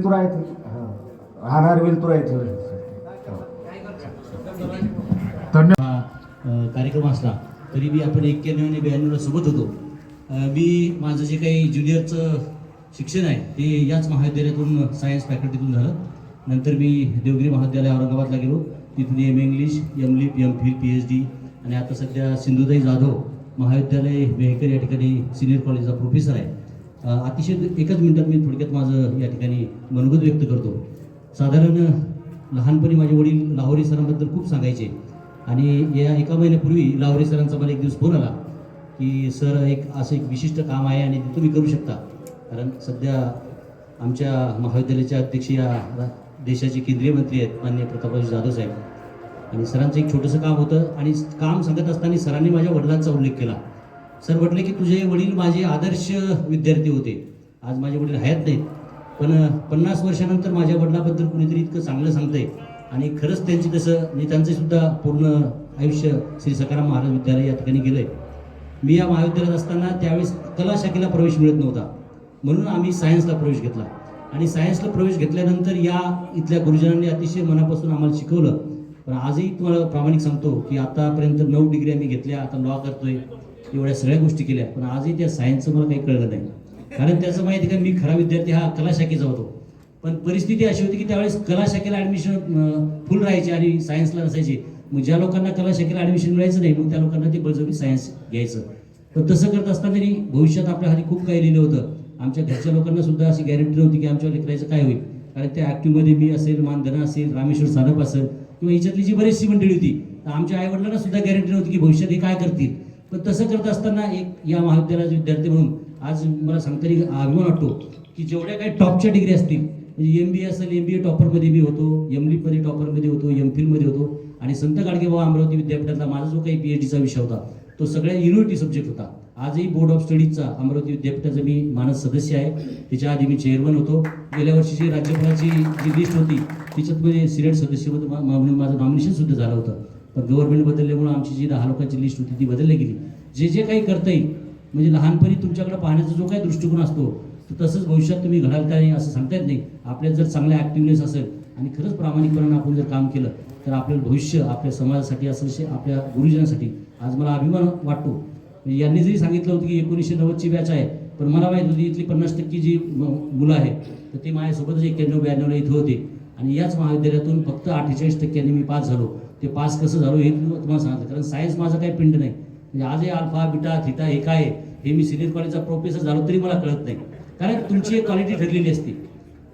वेलतुरा आहेत राहणार वेलतुरा धन्यवाद हा अ, कार्यक्रम असला तरी बी आपण एक्क्याण्णव आणि ब्याण्णवला सोबत होतो. मी माझं जे काही ज्युनियरचं शिक्षण आहे ते याच महाविद्यालयातून सायन्स फॅकल्टीतून झालं. नंतर मी देवगिरी महाविद्यालय औरंगाबादला गेलो. तिथून M English M lib M phil P H D आणि आता सध्या सिंधुताई जाधव महाविद्यालय वेहकर या ठिकाणी सिनियर कॉलेजचा प्रोफेसर आहे. अतिशय एकच मिनटात मी थोडक्यात माझं या ठिकाणी मनोगत व्यक्त करतो. साधारण लहानपणी माझे वडील लाहोरी सरांबद्दल खूप सांगायचे. आणि या एका महिन्यापूर्वी लाहोरी सरांचा मला एक दिवस फोन आला की सर एक असं एक विशिष्ट काम आहे आणि ते तुम्ही करू शकता. कारण सध्या आमच्या महाविद्यालयाच्या अध्यक्ष या देशाचे केंद्रीय मंत्री आहेत मान्य प्रतापराव जाधव साहेब. आणि सरांचं एक छोटंसं काम होतं आणि काम सांगत असताना सरांनी माझ्या वडिलांचा उल्लेख केला. सर म्हटले की तुझे वडील माझे आदर्श विद्यार्थी होते. आज माझे वडील हयात नाहीत. पण पन्नास वर्षानंतर माझ्या वडिलाबद्दल कुणीतरी इतकं चांगलं सांगतंय. आणि खरंच त्यांची तसं मी त्यांचं सुद्धा पूर्ण आयुष्य श्री सकाराम महाराज विद्यालय या ठिकाणी गेलंय. मी या महाविद्यालयात असताना त्यावेळेस कला शाखेला प्रवेश मिळत नव्हता. म्हणून आम्ही सायन्सला प्रवेश घेतला. आणि सायन्सला प्रवेश घेतल्यानंतर या इथल्या गुरुजनांनी अतिशय मनापासून आम्हाला शिकवलं. पण आजही तुम्हाला प्रामाणिक सांगतो की आतापर्यंत नऊ डिग्री आम्ही घेतल्या आता लॉ करतोय. एवढ्या सगळ्या गोष्टी केल्या पण आजही त्या सायन्सचं मला काही कळलं नाही. कारण त्याचं माहिती का मी खरा विद्यार्थी हा कला शाखेचा होतो. पण परिस्थिती अशी होती की त्यावेळेस कला शाखेला ॲडमिशन फुल राहायची आणि सायन्सला नसायची. मग ज्या लोकांना कला शाखेला ॲडमिशन मिळायचं नाही मग त्या लोकांना ते बळजबरी सायन्स घ्यायचं. पण तसं करत असताना त्यांनी भविष्यात आपल्या हाती खूप काही लिहिलं होतं. आमच्या घरच्या लोकांना सुद्धा अशी गॅरंटी नव्हती की आमच्या लेकरायचं काय होईल. कारण त्या ॲक्टिव्हमध्ये मी असेल मानधना असेल रामेश्वर सानप असेल किंवा याच्यातली जी बरीचशी मंडळी होती तर आमच्या आईवडिलांना सुद्धा गॅरंटी नव्हती की भविष्यात हे काय करतील. पण तसं करत असताना एक या महाविद्यालयाचे विद्यार्थी म्हणून आज मला सांगताना अभिमान वाटतो की जेवढ्या काही टॉपच्या डिग्री असतील म्हणजे एम बी ए असेल एम बी ए टॉपरमध्ये मी होतो एम लिपमध्ये टॉपरमध्ये होतो एम फिलमध्ये होतो आणि संत गाडगेबाबा अमरावती विद्यापीठातला माझा जो काही पी एच डीचा विषय होता तो सगळ्या युनिव्हर्सिटी सब्जेक्ट होता. आजही बोर्ड ऑफ स्टडीजचा अमरावती विद्यापीठाचा मी मानस सदस्य आहे. त्याच्या आधी मी चेअरमन होतो. गेल्या वर्षीची राज्यपालाची जी लिस्ट होती तिच्यात मध्ये सिलेक्ट सदस्य म्हणून माझं नॉमिनेशन सुद्धा झालं होतं. पण गव्हर्नमेंट बदलल्यामुळे आमची जी दहा लोकांची लिस्ट होती ती बदलली गेली. जे जे काही करता येईल म्हणजे लहानपणी तुमच्याकडे पाहण्याचा जो काही दृष्टिकोन असतो तर तसंच भविष्यात तुम्ही घडाल का नाही असं सांगता येत नाही. आपल्यात जर चांगला ॲक्टिव्हनेस असेल आणि खरंच प्रामाणिकपणानं आपण जर काम केलं तर आपलं भविष्य आपल्या समाजासाठी असेल आपल्या गुरुजनासाठी आज मला अभिमान वाटतो. म्हणजे यांनी जरी सांगितलं होतं की एकोणीसशे नव्वदची बॅच आहे पण मला माहीत होती इथली पन्नास टक्के जी मुलं आहेत तर ते माझ्यासोबतच एक्क्याण्णव ब्याण्णवला इथं होते. आणि याच महाविद्यालयातून फक्त अठ्ठेचाळीस टक्क्यांनी मी पास झालो. ते पास कसं झालो हे तुम्हाला सांगितलं कारण सायन्स माझं काही पिंड नाही. म्हणजे आजही अल्फा बिटा थिटा हे काय आहे? हे मी सिनियर कॉलेजचा प्रोफेसर झालो तरी मला कळत नाही. कारण तुमची एक क्वालिटी ठरलेली असते.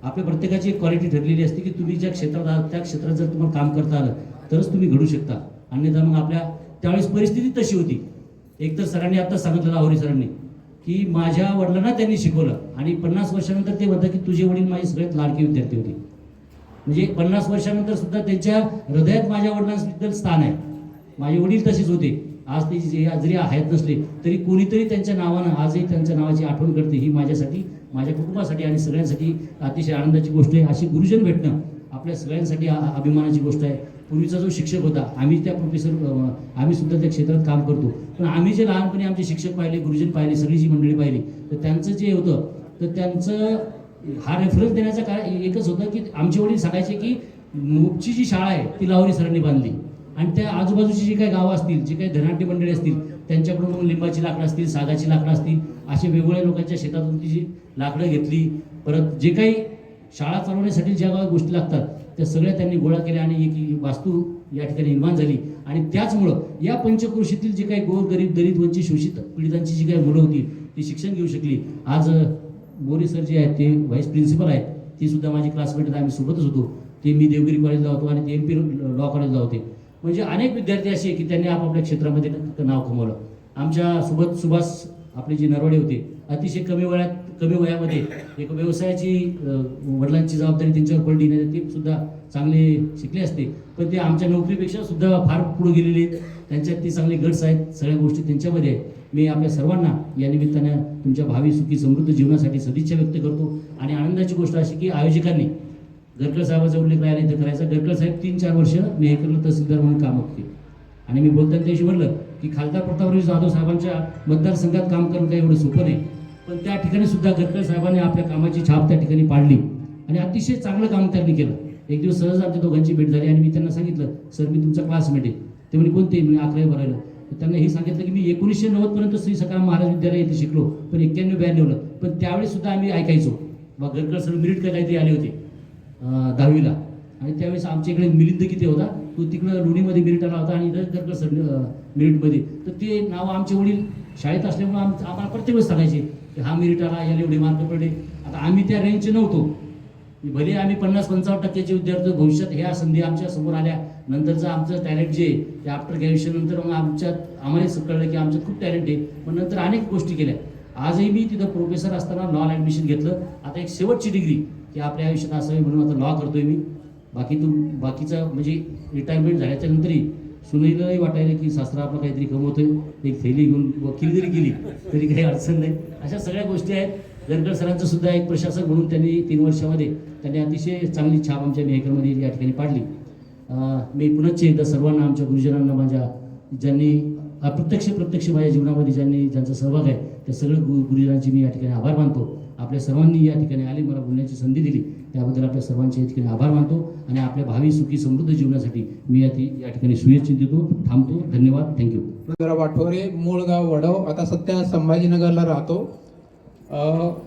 आपल्या प्रत्येकाची एक क्वालिटी ठरलेली असते की तुम्ही ज्या क्षेत्रात आहात त्या क्षेत्रात जर तुम्हाला काम करता आलं तरच तुम्ही घडू शकता. अन्यथा मग आपल्या त्यावेळेस परिस्थिती तशी होती. एकतर सरांनी आता सांगितलं लाहोरी सरांनी की माझ्या वडिलांना त्यांनी शिकवलं. आणि पन्नास वर्षानंतर ते म्हणतात की तुझे वडील माझे सगळ्यात लाडके विद्यार्थी होते. म्हणजे पन्नास वर्षानंतर सुद्धा त्यांच्या हृदयात माझ्या वडिलांबद्दल स्थान आहे. माझे वडील तसेच होते. आज ते जे जरी आहेत नसले तरी कोणीतरी त्यांच्या नावानं आजही त्यांच्या नावाची आठवण करते. ही माझ्यासाठी माझ्या कुटुंबासाठी आणि सगळ्यांसाठी अतिशय आनंदाची गोष्ट आहे. अशी गुरुजन भेटणं आपल्या सगळ्यांसाठी अभिमानाची गोष्ट आहे. पूर्वीचा जो शिक्षक होता आम्ही त्या प्रोफेसर आम्ही सुद्धा त्या क्षेत्रात काम करतो. पण आम्ही जे लहानपणी आमचे शिक्षक पाहिले गुरुजन पाहिले सगळी जी मंडळी पाहिली तर त्यांचं जे होतं तर त्यांचं हा रेफरन्स देण्याचं काय एकच होतं की आमचे वडील सांगायचे की मुगची जी शाळा आहे ती लावणी सरांनी बांधली. आणि त्या आजूबाजूची जी काही गावं असतील जी काही धनाट्य मंडळी असतील त्यांच्याकडून मग लिंबाची लाकडं असतील सागाची लाकडं असतील असे वेगवेगळ्या लोकांच्या शेतातून ती जी लाकडं घेतली परत जे काही शाळा चालवण्यासाठी ज्या गावात गोष्टी लागतात त्या सगळ्या त्यांनी गोळा केल्या आणि एक वास्तू या ठिकाणी निर्माण झाली. आणि त्याचमुळं या पंचक्रोशीतील जे काही गोर गरीब दलित वंचित शोषित पीडितांची जी काही मुलं होती ती शिक्षण घेऊ शकली. आज मोरे सर जे आहेत ते व्हाईस प्रिन्सिपल आहेत ती सुद्धा माझी क्लासमेट आहेत आम्ही सोबतच होतो. ते मी देवगिरी कॉलेजला होतो आणि ते एम पी लॉ कॉलेजला होते. म्हणजे अनेक विद्यार्थी असे की त्यांनी आपापल्या क्षेत्रामध्ये नाव कमवलं. आमच्यासोबत सुभाष आपले जे नरवाडे होते अतिशय कमी वयात कमी वयामध्ये एक व्यवसायाची वडिलांची जबाबदारी त्यांच्यावर पडली नाही ते सुद्धा चांगले शिकले असते. पण ते आमच्या नोकरीपेक्षा सुद्धा फार पुढे गेलेले आहेत. त्यांच्यात ते चांगले गट्स आहेत सगळ्या गोष्टी त्यांच्यामध्ये आहेत. मी आपल्या सर्वांना या निमित्तानं तुमच्या भावी सुखी समृद्ध जीवनासाठी सदिच्छा व्यक्त करतो. आणि आनंदाची गोष्ट अशी की आयोजकांनी गडकळ साहेबाचा उल्लेख राहिला इथं करायचा. गडकळ साहेब तीन चार वर्ष मी हे करणं तहसीलदार म्हणून काम होते आणि मी बोलताना त्याशी म्हणलं की खासदार प्रतापराव जाधव साहेबांच्या मतदारसंघात काम करणं काही एवढं सोपं नाही. पण त्या ठिकाणी सुद्धा गडकळ साहेबांनी आपल्या कामाची छाप त्या ठिकाणी पाडली. आणि अतिशय चांगलं काम त्यांनी केलं. एक दिवस सहज आमच्या दोघांची भेट झाली आणि मी त्यांना सांगितलं सर मी तुमचा क्लासमेट आहे. ते म्हणे कोणते? म्हणजे अकरावी भरायला तर त्यांना हे सांगितलं की मी एकोणीसशे नव्वदपर्यंत श्री सकाळ महाराज विद्यालय येथे शिकलो पण एक्क्याण्णव ब्याण्णवला पण त्यावेळेस सुद्धा आम्ही ऐकायचो. बा गडकर सर मिरिट का काहीतरी आले होते दहावीला. आणि त्यावेळेस आमच्या इकडे मिलिंद किती होता तो तिकडं लोणीमध्ये मिरिट आला होता आणि इथं सर मिरिटमध्ये तर ते नाव आमचे वडील शाळेत असल्यामुळे आम आम्हाला प्रत्येक वेळेस सांगायचे की हा मिरिट आला याला एवढे मार्क पडले. आता आम्ही त्या रेंजचे नव्हतो. भले आम्ही पन्नास पंचावन्न टक्क्याचे विद्यार्थी भविष्यात ह्या संधी आमच्यासमोर आल्या नंतरचं आमचं टॅलेंट जे आहे, ते आफ्टर ग्रॅज्युएशननंतर मग आमच्यात आम्हाला कळलं की आमचं खूप टॅलेंट आहे. पण नंतर अनेक गोष्टी केल्या. आजही मी तिथं प्रोफेसर असताना लॉ ॲडमिशन घेतलं. आता एक शेवटची डिग्री की आपल्या आयुष्यात असावी म्हणून आता लॉ करतोय मी. बाकी तू बाकीचं म्हणजे रिटायरमेंट झाल्याच्या नंतरही सुनीलही वाटायला की सासरा आपलं काहीतरी कमवतोय. एक थैली घेऊन वकील जरी केली तरी काही अडचण नाही. अशा सगळ्या गोष्टी आहेत. गडकळ सरांचं सुद्धा एक प्रशासक म्हणून त्यांनी तीन वर्षामध्ये त्यांनी अतिशय चांगली छाप आमच्या मेहकरमध्ये या ठिकाणी पाडली. मी पुनश्च एकदा सर्वांना आमच्या गुरुजनांना माझ्या ज्यांनी अप्रत्यक्ष प्रत्यक्ष माझ्या जीवनामध्ये ज्यांनी ज्यांचा सहभाग आहे त्या सगळ्या गु गुरुजनांची मी या ठिकाणी आभार मानतो. आपल्या सर्वांनी या ठिकाणी आले मला बोलण्याची संधी दिली. त्याबद्दल आपल्या सर्वांचे या ठिकाणी आभार मानतो आणि आपल्या भावी सुखी समृद्ध जीवनासाठी मी या ती या ठिकाणी सुयचिंतितो थांबतो. धन्यवाद. थँक्यू नंदराव वाठोरे मूळ गाव वडव. आता सध्या संभाजीनगरला राहतो.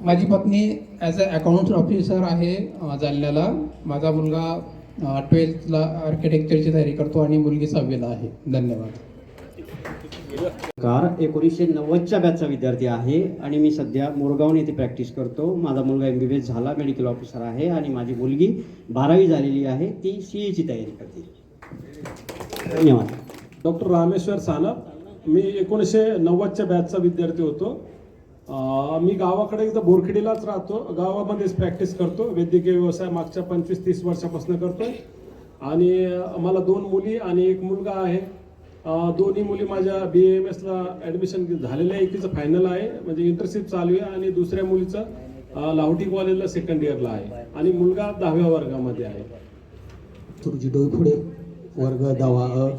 माझी पत्नी ॲज अ अकाउंट्स ऑफिसर आहे जालन्याला. माझा मुलगा ट्वेल्थला आर्किटेक्चरची तयारी करतो आणि मुलगी सहावीला आहे. धन्यवाद. कार एकोणीसशे नव्वदच्या बॅचचा विद्यार्थी आहे आणि मी सध्या मोरगाव येथे प्रॅक्टिस करतो. माझा मुलगा एम बी बी एस झाला मेडिकल ऑफिसर आहे आणि माझी मुलगी बारावी झालेली आहे. ती सी ईची तयारी करते. धन्यवाद. डॉक्टर रामेश्वर सानप मी एकोणीसशे नव्वदच्या बॅचचा विद्यार्थी होतो. मी गावाकडे एकदा बोरखेडीलाच राहतो. गावामध्येच प्रॅक्टिस करतो. वैद्यकीय व्यवसाय मागच्या पंचवीस तीस वर्षापासून करतोय. आणि मला दोन मुली आणि एक मुलगा आहे. दोन्ही मुली माझ्या बी एम एसला ॲडमिशन झालेलं आहे. एकीचं फायनल आहे. म्हणजे इंटर्नशिप चालू आहे आणि दुसऱ्या मुलीचं लावटी लाहोटी कॉलेजला सेकंड इयरला आहे. आणि मुलगा दहाव्या वर्गामध्ये आहे. सुरजी डोईफुडे वर्ग दहा अ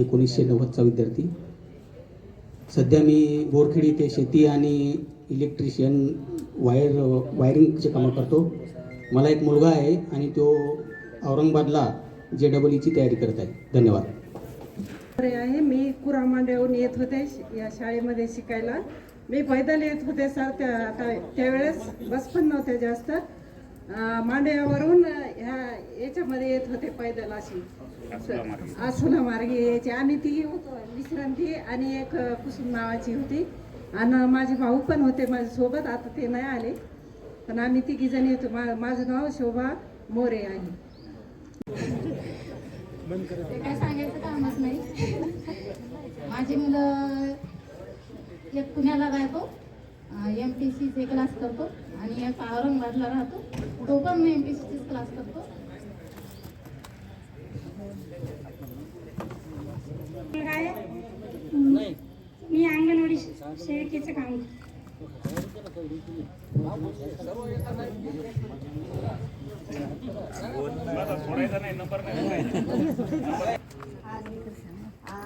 एकोणीसशे नव्वदचा विद्यार्थी. सध्या मी बोरखेडी ते शेती आणि इलेक्ट्रिशियन वायर वायरिंगचे कामं करतो. मला एक मुलगा आहे आणि तो औरंगाबादला जे डबल ईची तयारी करत आहे. धन्यवाद. आहे मी कुरामांड्याहून येत होते श- या शाळेमध्ये शिकायला. मी पैदल येत होते सर त्या आता त्यावेळेस बस पण नव्हत्या जास्त. मांड्यावरून ह्या याच्यामध्ये येत होते पैदल अशी. आसोला मार्गे यायचे. आम्ही तिघी होतो विश्रांती आणि एक कुसुम नावाची होती. आणि माझे भाऊ पण होते माझ्यासोबत आता ते नाही आले. पण आम्ही तिघी जण येतो. मा माझं नाव शोभा मोरे आहे. ते काय सांगायचं कामच नाही. माझी मुलं एक पुण्याला राहतो. एम पी सीचे क्लास करतो. आणि एक औरंगाबादला राहतो. तो पण एम पी सीचेच क्लास करतो. आहे मी अंगणवाडी सेविकेचं काम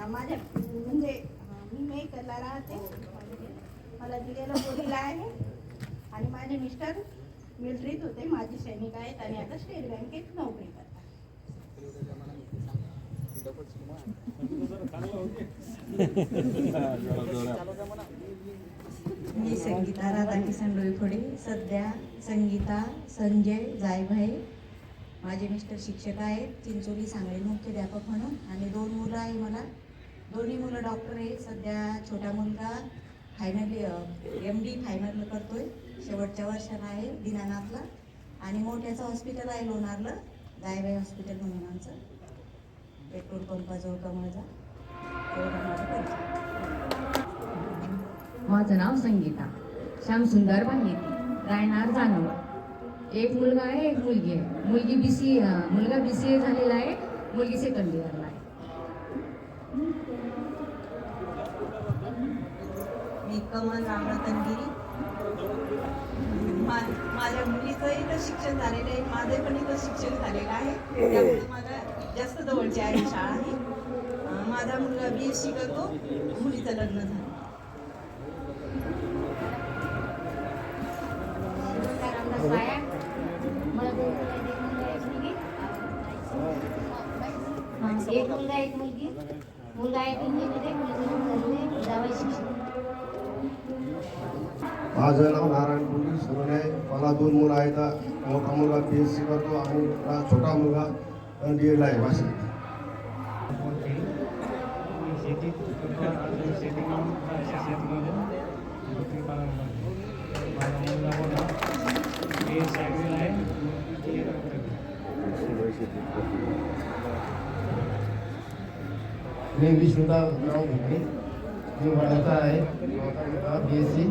माझ्या म्हणजे मी मेकरला राहते मला दिलेलं मुलीला आहे आणि माझे मिस्टर मिलिटरीत होते माझे सैनिक आहेत आणि आता स्टेट बँकेत नोकरी करतात. मी संगीता राधाकिशन डोईफोडे सध्या संगीता संजय जायभाई माझे मिस्टर शिक्षक आहेत. चिंचोली सांगली मुख्याध्यापक म्हणून. आणि दोन मुलं आहे मला. दोन्ही मुलं डॉक्टर आहे सध्या छोटा मुलगा फायनली एम डी फायनल करतोय. शेवटच्या वर्षाला आहे दीनानाथला. आणि मोठ्याचं हॉस्पिटल आहे लोणारला. जायभाई हॉस्पिटल म्हणून आमचं. पेट्रोल पंपाजवळ एवढा माझा माझं नाव संगीता. श्यामसुंदर बाहेती रायनार जानवर एक मुलगा आहे एक मुलगी आहे. मुलगी बी सी मुलगा बी सी ए झालेला आहे मुलगी सेकंड इयरला आहे. मी कमल रामरतनगिरी. मा माझ्या मुलीचं इथं शिक्षण झालेलं आहे माझं पण इथं शिक्षण झालेलं आहे. त्यामुळे माझा जास्त जवळची आहे शाळा आहे. माझा मुलगा बी एस सी करतो. मुलीचं लग्न झालं. एक मुलगा एक मुलगी. मुलगा एक इंजिनियर जावई शिक्षक. माझं नाव नारायण पुरी सरण. आहे मला दोन मुलं आहेत. मोठा मुलगा बी एस सी करतो आणि छोटा मुलगा डी एड आहे भाषेत मी विष्णुदा नाव घेतली मी वडाचा आहे बी एस सी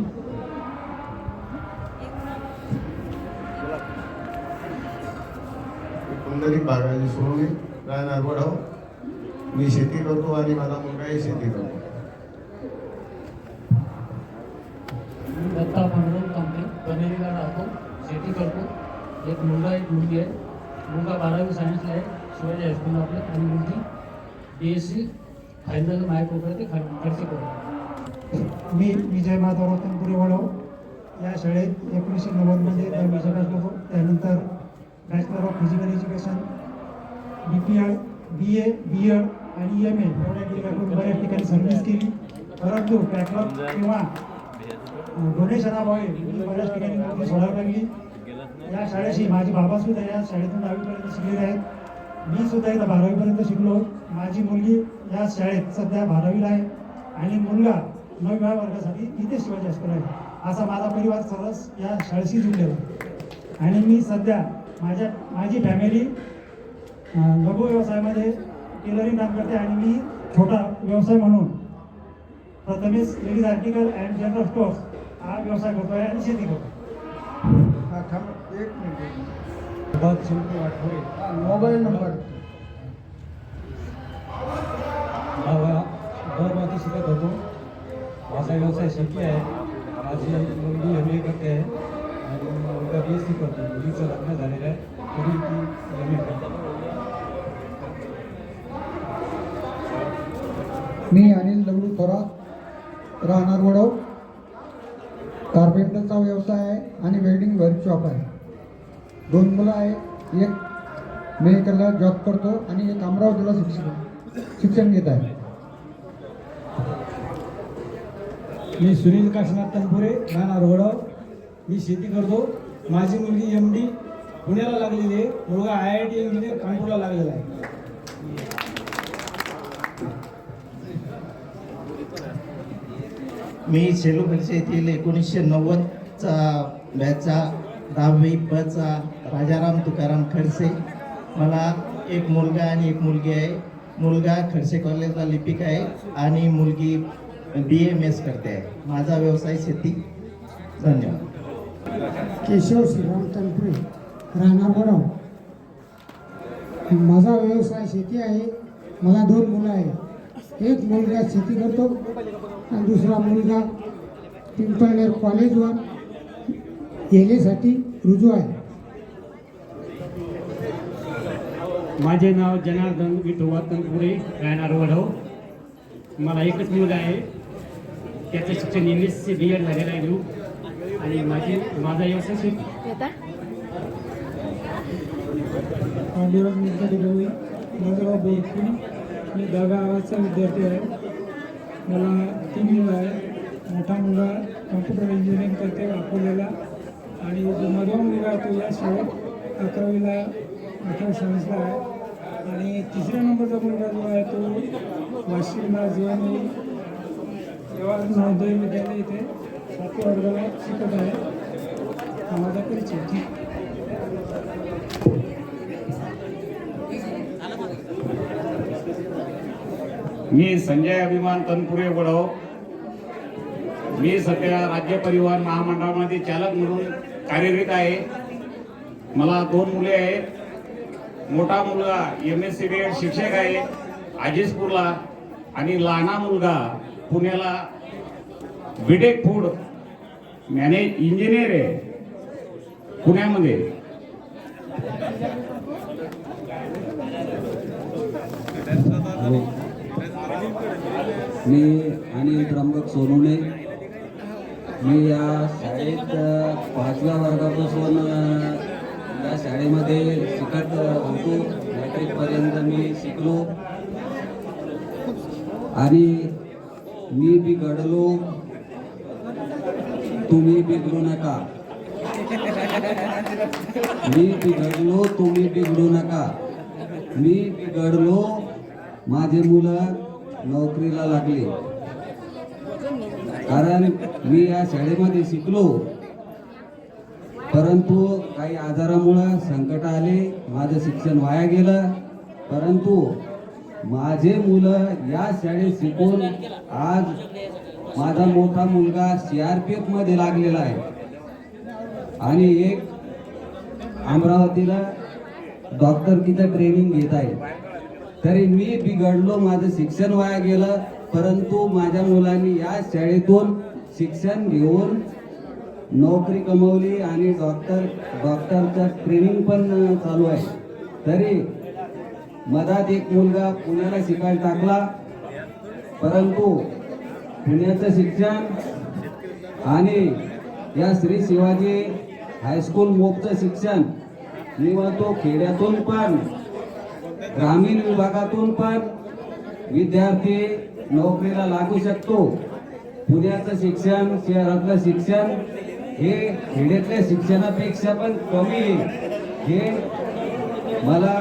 कुंडली बागाजी सोडून राहणार वडाव मी शेती करतो आणि माझा मुलगाही शेती करतो. दत्ता पांडुरंग कांबळे कनेरीला राहतो. शेती करतो. एक मुलगा एक मुलगी आहे. मुलगा बारावी सायन्सला आहे. शिवाजी हायस्कूल आपलं. आणि मुलगी बी एस सी फायनल मायक वगैरे ते खर्च करतो. मी विजय माधवराव तनपुरे वडव या शाळेत एकोणीसशे नव्वदमध्ये दहावीचा अभ्यास करतो त्यानंतर bachelor of physical education B P ed B A B ed आणि एम ए एवढ्या डिग्री बऱ्याच ठिकाणी सर्व्हिस केली. परंतु बॅकलॉग किंवा डोनेशनामुळे मी बऱ्याच ठिकाणी नोकरी सोडावी लागली या शाळेशी माझे बाबा सुद्धा या शाळेतून दहावीपर्यंत शिकलेले आहेत. मी सुद्धा इथं बारावीपर्यंत शिकलो माझी मुलगी या शाळेत सध्या बारावीला आहे आणि मुलगा नवव्या वर्गासाठी इथे शिवाजी हायस्कूल आहे. असा माझा परिवार सरस या शाळेशी जुळलेला आणि मी सध्या माझ्या माझी फॅमिली लघु व्यवसायामध्ये टेलरिंग काम करते आणि मी छोटा व्यवसाय म्हणून Prathamesh ladies article and general stores हा व्यवसाय करतो आहे आणि शेती करतो एक मिनिट. मोबाईल नंबर दरमध्ये शिकत होतो. माझा व्यवसाय शेती आहे. माझी मुलगी एम ए करते. आहे आणि मुलगा बी एस सी करतो मुलीचं लग्न झालेलं आहे तरी ती एम ए करते मी अनिल दगडू थोरात राहणार वडव कार्पेंटरचा व्यवसाय आहे आणि वेल्डिंग वर्कशॉप आहे. दोन मुलं आहेत एक मेडिकलला जॉब करतो आणि एक अमरावतीला शिक्षण शिक्षण घेत आहे. मी सुनील काशीनाथ तनपुरे राहणार वडव मी शेती करतो. माझी मुलगी एम डी पुण्याला लागलेली आहे. मुलगा आय आय टी इंजिनियर कानपूरला लागलेला आहे. मी सेलू परिषद येथील एकोणीसशे नव्वदचा बॅचा दहावी पचा राजाराम तुकाराम खडसे. मला एक मुलगा आणि एक मुलगी आहे. मुलगा खडसे कॉलेजला लिपिक आहे आणि मुलगी बी एम एस करते आहे. माझा व्यवसाय शेती. धन्यवाद. केशव श्रीराम तनपुरे राहणार वडव माझा व्यवसाय शेती आहे. मला दोन मुलं आहे एक मुलगा शेती करतो आणि दुसरा मुलगा पिंपळनेर कॉलेजवर येण्यासाठी रुजू आहे. माझे नाव जनार्दन विठोबा तनपुरे राहणार वडव मला एकच मुलगा आहे. त्याचं शिक्षण M S C B ed झालेलं आहे. ग्रुप आणि माझी माझा व्यवसाय शेती पांडुरंग व्यंकट गवळी माझं गाव बोरखी मी दहा गावाचा विद्यार्थी आहे. मला तीन मुलं आहे मोठा मुलगा कॉम्प्युटर इंजिनिअरिंग करते अकोल्याला. आणि जो मधवा मुलगा आहे तो या शाळेत अकरावीला अकरावी सायन्सला आहे. आणि तिसऱ्या नंबरचा मुलगा जो आहे तो वाशिमला जीवनी जवाहर नवोदय विद्यालय इथे शिकत आहे माझा परिचय मी संजय अभिमान तनपुरे वडव मी सध्या राज्य परिवहन महामंडळामध्ये चालक म्हणून कार्यरत आहे. मला दोन मुले आहेत. मोठा मुलगा M S C B ed शिक्षक आहे आजीजपूरला आणि लहाना मुलगा पुण्याला. विडेक फूड मॅनेज इंजिनियर आहे. पुण्यामध्ये. मी अनिल त्र्यंबक सोनवणे. मी या शाळेत पाचव्या वर्गापासून या शाळेमध्ये शिकत होतो. मॅट्रिकपर्यंत मी शिकलो. आणि मी बिघडलो तुम्ही बिघडू नका. मी बिघडलो तुम्ही बिघडू नका. मी बिघडलो माझे मुलं नोकरीला लागले. कारण मी या शाळेमध्ये शिकलो. परंतु काही आजारामुळं संकट आले माझं शिक्षण वाया गेलं. परंतु माझे मुलं या शाळेत शिकून आज माझा मोठा मुलगा सी आर पी मध्ये लागलेला आहे. आणि एक अमरावतीला डॉक्टरकीचं ट्रेनिंग घेत आहे. तरी मी बिघडलो माझं शिक्षण वाया गेलं परंतु माझ्या मुलांनी या शाळेतून शिक्षण घेऊन नोकरी कमवली आणि डॉक्टर डॉक्टरचं ट्रेनिंग पण चालू आहे. तरी मधात एक मुलगा पुण्याला शिकायला टाकला परंतु पुण्याचं शिक्षण आणि या श्री शिवाजी हायस्कूल मोफचं शिक्षण किंवा तो खेड्यातून पण ग्रामीण विभागातून पण विद्यार्थी नोकरीला लागू शकतो. पुण्याचं शिक्षण शहरातलं शिक्षण हे खेड्यातल्या शिक्षणापेक्षा पण कमी आहे. हे मला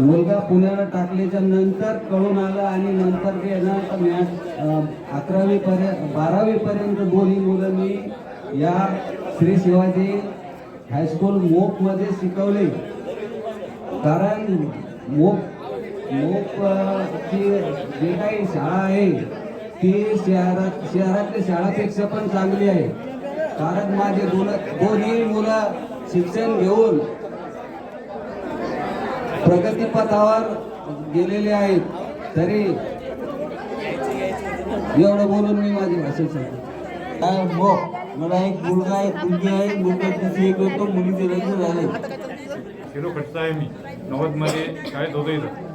मुलगा पुण्याला टाकल्याच्या नंतर कळून आलं आणि नंतर ते ना मॅथ अकरावी पर्यंत बारावी पर्यंत दोन्ही मुलं मी या श्री शिवाजी हायस्कूल मोपमध्ये शिकवले. कारण मोप मोपची जे काही शाळा आहे ती शहरात शहरातल्या शाळापेक्षा पण चांगली आहे. कारण माझे दोन दोन्ही मुलं शिक्षण घेऊन प्रगतीपथावर गेलेले आहेत. तरी एवढं बोलून मी माझी सांगतो. काय हो मला एक मुलगा आहे मुलगी आहे मुलगा तिथे करतो मुलीचे लग्न झाले. शिरो खटचा आहे मी. नव्वदमध्ये शाळेत होतो इथं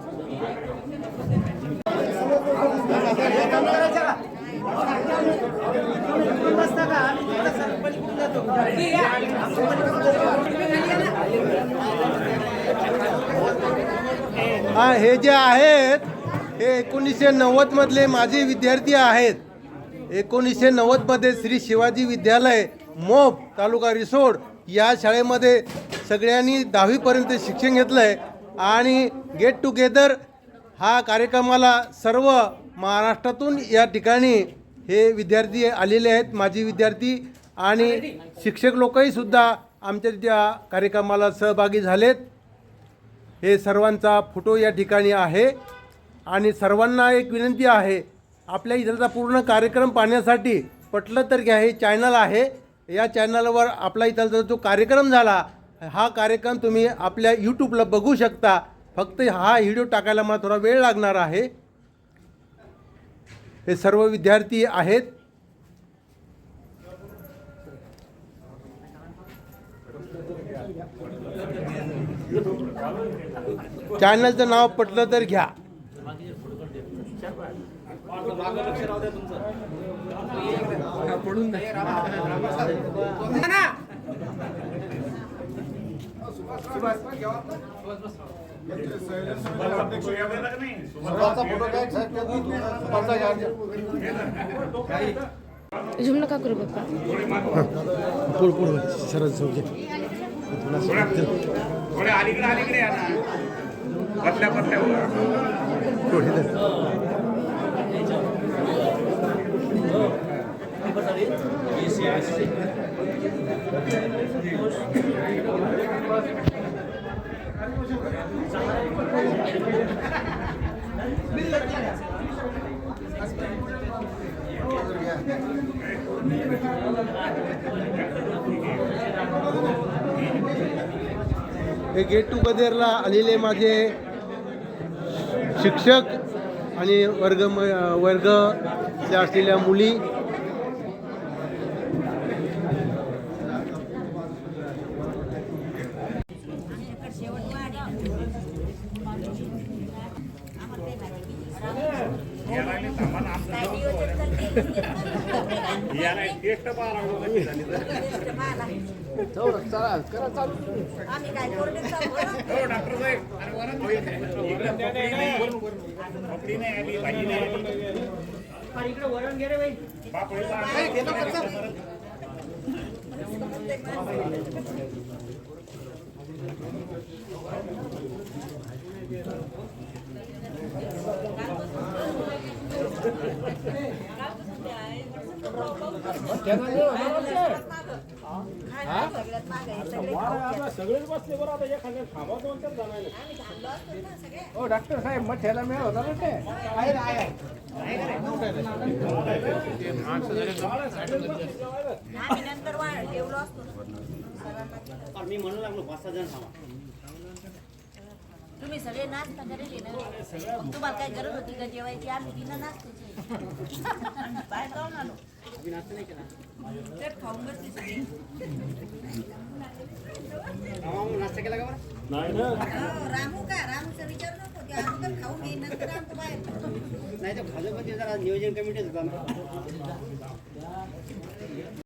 हा हे जे आहेत हे एकोणीसशे नव्वदमधले माझे विद्यार्थी आहेत. एकोणीसशे नव्वदमध्ये श्री शिवाजी विद्यालय मोप तालुका रिसोड या शाळेमध्ये सगळ्यांनी दहावीपर्यंत शिक्षण घेतलं आहे आणि गेट टुगेदर हा कार्यक्रमाला सर्व महाराष्ट्रातून या ठिकाणी हे विद्यार्थी आलेले आहेत माजी विद्यार्थी आणि शिक्षक लोकही सुद्धा आमच्या त्या कार्यक्रमाला सहभागी झालेत. हे सर्वांचा फोटो या ठिकाणी आहे. आणि सर्वांना एक विनंती आहे आपल्या इथलचा पूर्ण कार्यक्रम पाहण्यासाठी पटलं तर घ्या हे चॅनल आहे. या चॅनलवर आपला इथलचा जो कार्यक्रम झाला हा कार्यक्रम तुम्ही आपल्या यूट्यूबला बघू शकता. फक्त हा व्हिडिओ टाकायला मला थोडा वेळ लागणार आहे. हे सर्व विद्यार्थी आहेत. चॅनलचं नाव पटलं तर घ्या. झुम नका करू पुढ पुढ चौके थोडे अलीकडे अलीकडे या ना पतल्या हे गेट टुगेदरला आलेले माझे शिक्षक आणि वर्ग वर्ग त्या असलेल्या मुली आम्ही काय कोरडे चालू इकडे वरण घे रे बाई. सगळेच बसले बरं आता एखाद्या थांबा दोन तर जणांना हो डॉक्टर साहेब मग ठेला मिळाला होता ना. ते आम्ही आहे मी म्हणू लागलो पाच सहा जण थांबा तुम्ही सगळे नाश्ता करेल तुम्हाला काय गरज होती का जेवायची? आम्ही तिनं नाश्ता बाहेर जाऊन आलो नाही ना रामू का रामूचा विचार नको ते अगोदर नंतर आमचं बाहेर नाही तर भाजपमध्ये जरा नियोजन कमिटीच होता